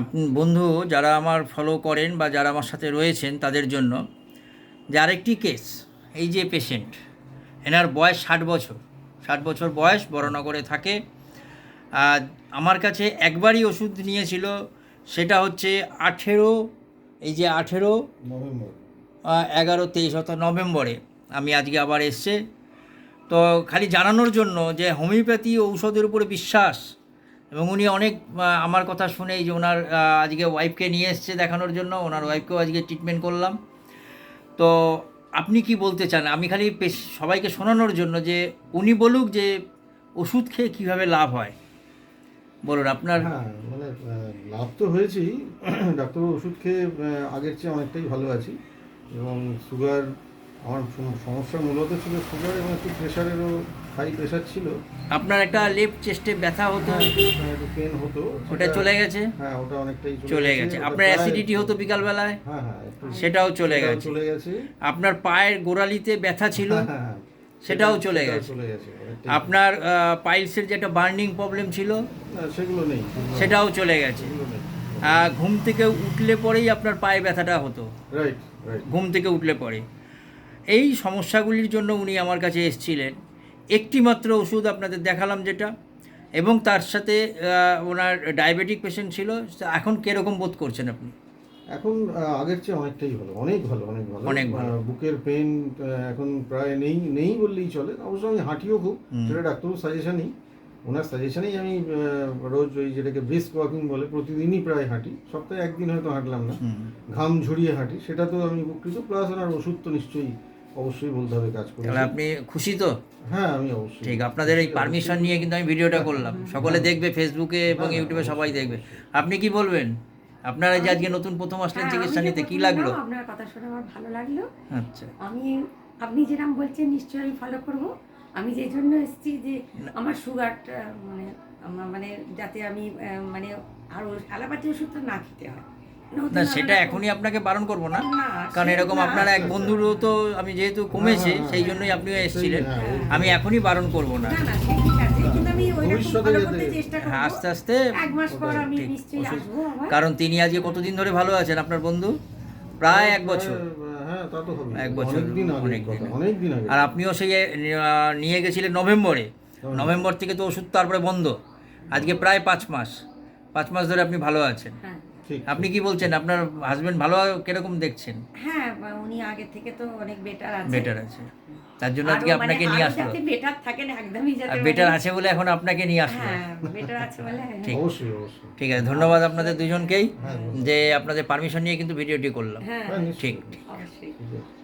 আপনি বন্ধু যারা আমার ফলো করেন বা যারা আমার সাথে রয়েছেন তাদের জন্য যে আরেকটি কেস এই যে পেশেন্ট এনার বয়স ষাট বছর। ষাট বছর বয়স বড়নগরে থাকে। আর আমার কাছে একবারই ওষুধ নিয়েছিল সেটা হচ্ছে আঠেরো এই যে আঠেরো নভেম্বর। এগারো তেইশ অর্থাৎ নভেম্বরে আমি আজকে আবার এসছে। তো খালি জানানোর জন্য যে হোমিওপ্যাথি ঔষধের উপরে বিশ্বাস এবং উনি অনেক আমার কথা শুনেই যে ওনার আজকে ওয়াইফকে নিয়ে এসছে দেখানোর জন্য, ওনার ওয়াইফকেও আজকে ট্রিটমেন্ট করলাম। তো আপনি কি বলতে চান? আমি খালি সবাইকে শোনানোর জন্য যে উনি বলুক যে ওষুধ খেয়ে কীভাবে লাভ হয়। বলুন, আপনার হ্যাঁ মানে লাভ তো হয়েছেই। ডাক্তারবাবু, ওষুধ খেয়ে আগের চেয়ে অনেকটাই ভালো আছি। এবং সুগার আমার সমস্যা মূলত ছিল সুগার এবং একটু প্রেশারেরও হাই প্রেশার ছিল। আপনার একটা লেফট চেস্টে ব্যথা হতো? হ্যাঁ, একটু পেন হতো। ওটা চলে গেছে? হ্যাঁ ওটা অনেকটাই চলে গেছে। আপনার অ্যাসিডিটি হতো বিকালবেলায়? হ্যাঁ হ্যাঁ সেটাও চলে গেছে। চলে গেছে। আপনার পায়ের গোড়ালিতে ব্যথা ছিল। সেটাও চলে গেছে। আপনার পাইলসের যে একটা বার্নিং প্রবলেম ছিল? সেগুলো নেই। সেটাও চলে গেছে। ঘুম থেকে উঠলে পরেই আপনার পায়ে ব্যথাটা হতো? রাইট ঘুম থেকে উঠলে পরে। এই সমস্যাগুলির জন্য উনি আমার কাছে এসেছিলেন। একটি মাত্র ওষুধ আপনাদের দেখালাম যেটা এবং তার সাথে ওনার ডায়াবেটিক পেশেন্ট ছিল। এখন কীরকম বোধ করছেন আপনি? এখন আগের চেয়ে অনেকটাই ভালো অনেক ভালো অনেক ভালো। অনেক ভালো। বুকের পেন এখন প্রায় নেই নেই বললেই চলে। অবশ্য আমি হাঁটিও খুব সেটা ডাক্তারবাবু সাজেশনই ওনার সাজেশনেই আমি রোজ ওই যেটাকে ব্রিস্ক ওয়াকিং বলে প্রতিদিনই প্রায় হাঁটি। সপ্তাহে একদিন হয়তো হাঁটলাম না। ঘাম ঝরিয়ে হাঁটি সেটা তো আমি উপকৃত। প্লাস ওনার ওষুধ তো নিশ্চয়ই অবশ্যই বলতে হবে কাজ করে তাহলে আপনি খুশি তো? হ্যাঁ আমি অবশ্যই। ঠিক আপনাদের এই পারমিশন নিয়ে কিন্তু আমি ভিডিওটা করলাম। সকলে দেখবে ফেসবুকে এবং হ্যাঁ, ইউটিউবে সবাই দেখবে। আপনি কি বলবেন? আপনারা যে আজকে নতুন প্রথম আসলেন হ্যাঁ, চিকিৎসা নিতে কি লাগল? আপনার কথা শুনে আমার ভালো লাগল। আচ্ছা। আমি আপনি যেরকম বলছেন নিশ্চয়ই আমি ফলো করব। আমি যে জন্য এসেছি যে আমার সুগারটা মানে আমার মানে যাতে আমি মানে আরও অ্যালোপ্যাথি ওষুধটা না খেতে হয়। না সেটা এখনই আপনাকে বারণ করব না। কারণ এরকম আপনার এক বন্ধুরও তো আমি যেহেতু কমেছে সেই জন্যই আপনিও এসেছিলেন। আমি এখনই বারণ করব না। হ্যাঁ আস্তে আস্তে এক মাস পর আমি ঠিক, নিশ্চয়ই ওষুধ- আসব আবার কারণ তিনি আজকে কতদিন ধরে ভালো আছেন আপনার বন্ধু? প্রায় এক বছর। হ্যাঁ তা তো হবে এক বছর, অনেক দিন আগে অনেক দিন। কথা অনেক দিন আগে আর আপনিও সেই নিয়ে গেছিলেন নভেম্বরে। নভেম্বর থেকে তো ওষুধ তারপরে বন্ধ। আজকে প্রায় পাঁচ মাস। পাঁচ মাস ধরে আপনি ভালো আছেন। হ্যাঁ আপনি কি বলছেন? আপনার হাজবেন্ড ভালো কীরকম দেখছেন? হ্যাঁ উনি আগে থেকে তো অনেক বেটার আছে। বেটার আছে। তার জন্য আজকে মানে আপনাকে নিয়ে আরও আসলো। বেটার থাকেন একদমই যাতে আর মানে- বেটার আছে বলে এখন আপনাকে নিয়ে আসলো। হ্যাঁ বেটার আছে বলে ঠিক। অবশ্যই অবশ্যই। ঠিক আছে ধন্যবাদ আপনাদের দুজনকেই হ্যাঁ, যে আপনাদের পারমিশন নিয়ে কিন্তু ভিডিওটি করলাম। হ্যাঁ হ্যাঁ ঠিক। অবশ্যই। ঠিক আছে।